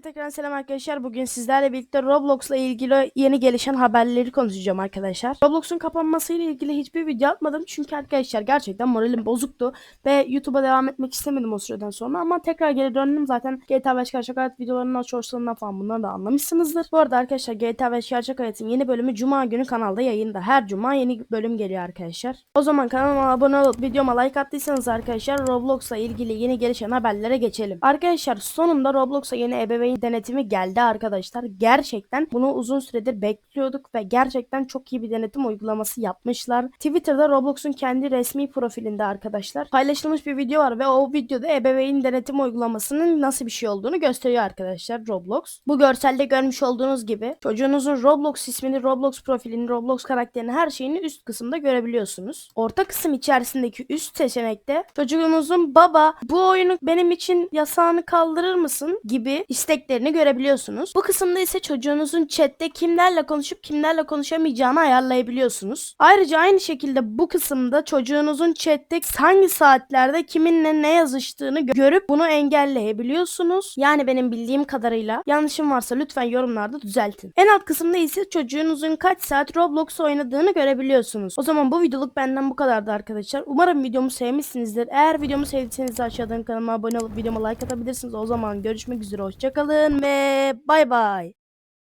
Herkese tekrar selam arkadaşlar. Bugün sizlerle birlikte Roblox'la ilgili yeni gelişen haberleri konuşacağım arkadaşlar. Roblox'un kapanmasıyla ilgili hiçbir video atmadım. Çünkü arkadaşlar gerçekten moralim bozuktu. Ve YouTube'a devam etmek istemedim o süreden sonra. Ama tekrar geri döndüm. Zaten GTA 5 Gerçek Hayat videolarının shortslarından falan bunları da anlamışsınızdır. Bu arada arkadaşlar GTA 5 Gerçek Hayat'ın yeni bölümü Cuma günü kanalda yayında. Her Cuma yeni bölüm geliyor arkadaşlar. O zaman kanalıma abone olup videoma like attıysanız arkadaşlar Roblox'la ilgili yeni gelişen haberlere geçelim. Arkadaşlar sonunda Roblox'a yeni ebeveyn denetimi geldi arkadaşlar. Gerçekten bunu uzun süredir bekliyorduk ve gerçekten çok iyi bir denetim uygulaması yapmışlar. Twitter'da Roblox'un kendi resmi profilinde arkadaşlar paylaşılmış bir video var ve o videoda ebeveyn denetim uygulamasının nasıl bir şey olduğunu gösteriyor arkadaşlar Roblox. Bu görselde görmüş olduğunuz gibi çocuğunuzun Roblox ismini, Roblox profilini, Roblox karakterini her şeyini üst kısımda görebiliyorsunuz. Orta kısım içerisindeki üst seçenekte çocuğunuzun baba bu oyunu benim için yasağını kaldırır mısın gibi isteklerini görebiliyorsunuz. Bu kısımda ise çocuğunuzun chatte kimlerle konuşup kimlerle konuşamayacağını ayarlayabiliyorsunuz. Ayrıca aynı şekilde bu kısımda çocuğunuzun chatte hangi saatlerde kiminle ne yazıştığını gö- görüp bunu engelleyebiliyorsunuz. Yani benim bildiğim kadarıyla yanlışım varsa lütfen yorumlarda düzeltin. En alt kısımda ise çocuğunuzun kaç saat Roblox oynadığını görebiliyorsunuz. O zaman bu videoluk benden bu kadardı arkadaşlar. Umarım videomu sevmişsinizdir. Eğer videomu sevdiyseniz aşağıdan kanalıma abone olup videoma like atabilirsiniz. O zaman görüşmek üzere hoşçakalın ve bay bay.